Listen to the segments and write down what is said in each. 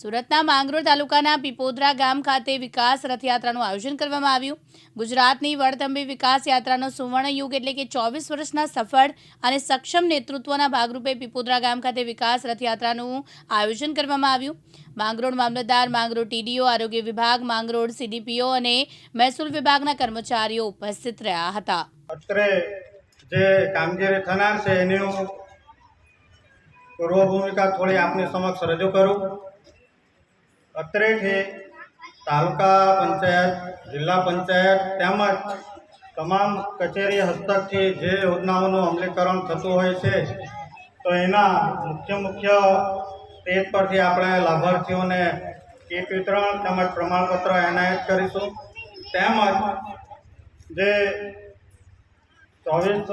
સુરતના માંગરોળ તાલુકાના પીપોદરા ગામ ખાતે વિકાસ રથયાત્રાનું આયોજન કરવામાં આવ્યું. ગુજરાતની વડતંબી વિકાસ યાત્રાનો સુવર્ણ યુગ એટલે કે ચોવીસ વર્ષના સફળ અને સક્ષમ નેતૃત્વના ભાગરૂપે પીપોદરા ગામ ખાતે વિકાસ રથયાત્રાનું આયોજન કરવામાં આવ્યું. માંગરોળ મામલતદાર, માંગરોળ ટીડીઓ, આરોગ્ય વિભાગ, માંગરોળ સીડીપીઓ અને મહેસૂલ વિભાગના કર્મચારીઓ ઉપસ્થિત રહ્યા હતા. રજૂ કરું. અત્રેથી તાલુકા પંચાયત, જિલ્લા પંચાયત તેમજ તમામ કચેરી હસ્તકથી જે યોજનાઓનું અમલીકરણ થતું હોય છે, તો એના મુખ્ય મુખ્ય સ્ટેજ પરથી આપણે લાભાર્થીઓને કીટ વિતરણ તેમજ પ્રમાણપત્ર એનાયત કરીશું. તેમજ જે ચોવીસ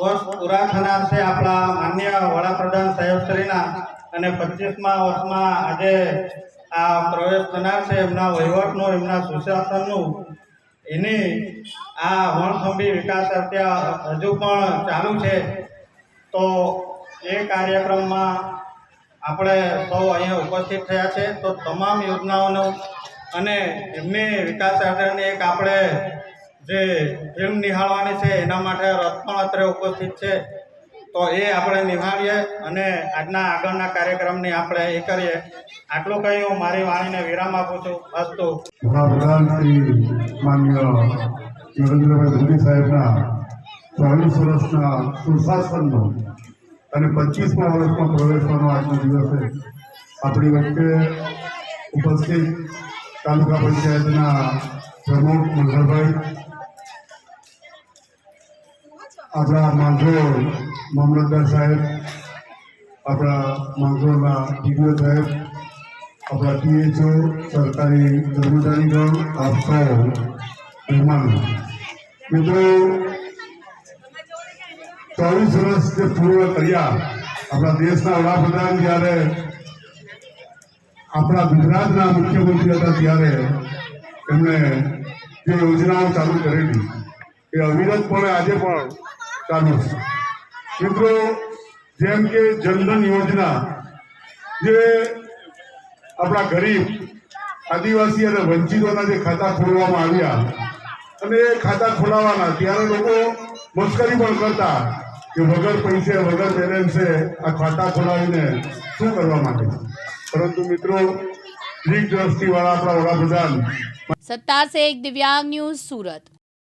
વર્ષ પૂરા થનાર છે આપણા માન્ય વડાપ્રધાન સાહેબશ્રીના અને પચીસમા વર્ષમાં આજે આ પ્રવેશ થનાર છે એમના વહીવટનું, એમના સુશાસનનું. એની આ વણસંભી વિકાસ અત્યારે હજુ પણ ચાલુ છે. તો એ કાર્યક્રમમાં આપણે સૌ અહીંયા ઉપસ્થિત થયા છે. તો તમામ યોજનાઓનો અને એમની વિકાસ યાત્રાની એક આપણે જે ફિલ્મ નિહાળવાની છે, એના માટે પણ અત્રે ઉપસ્થિત છે. તો એ આપણે નિભાવીએ અને આજના આગળના કાર્યક્રમની આપણે એ કરીએ. આટલું કહી હું મારી વાણીને વિરામ આપું છું. અસ્તુ માન્ય નરેન્દ્રભાઈ મોદી સાહેબના ચોવીસ વર્ષના સુશાસનનો અને પચીસમા વર્ષમાં પ્રવેશવાનો આજનો દિવસ આપણી વચ્ચે ઉપસ્થિત તાલુકા પંચાયતના પ્રમુખ મનહરભાઈ આપણા માંગરોળ મામલતદાર સાહેબ, આપણા માંગરોળના ડીડીઓ સાહેબ, આપણા ટીએચઓ, સરકારી કર્મચારીગણ આપ સૌ મહેમાનો. મિત્રો, ચોવીસ વર્ષ જે પૂર્ણ કર્યા આપણા દેશના વડાપ્રધાન જ્યારે, આપણા ગુજરાતના મુખ્યમંત્રી હતા ત્યારે એમણે જે યોજનાઓ ચાલુ કરેલી એ અવિરતપણે આજે પણ ચાલુ છે. મિત્રો, જેમ કે જનધન યોજના, જે આપણા ગરીબ, આદિવાસી અને વંચિતોના જે ખાતા ખોલવામાં આવ્યા અને એ ખાતા ખોલાવાના, ત્યારે લોકો મસ્કરી પણ કરતા કે વગર પૈસે, વગર બેલેન્સે આ ખાતા ખોલાવીને શું કરવા માટે પરંતુ મિત્રો દીર્ઘ દ્રષ્ટિવાળા આપણા વડાપ્રધાન સત્તાર સે એક દિવ્યાંગ ન્યૂઝ સુરત.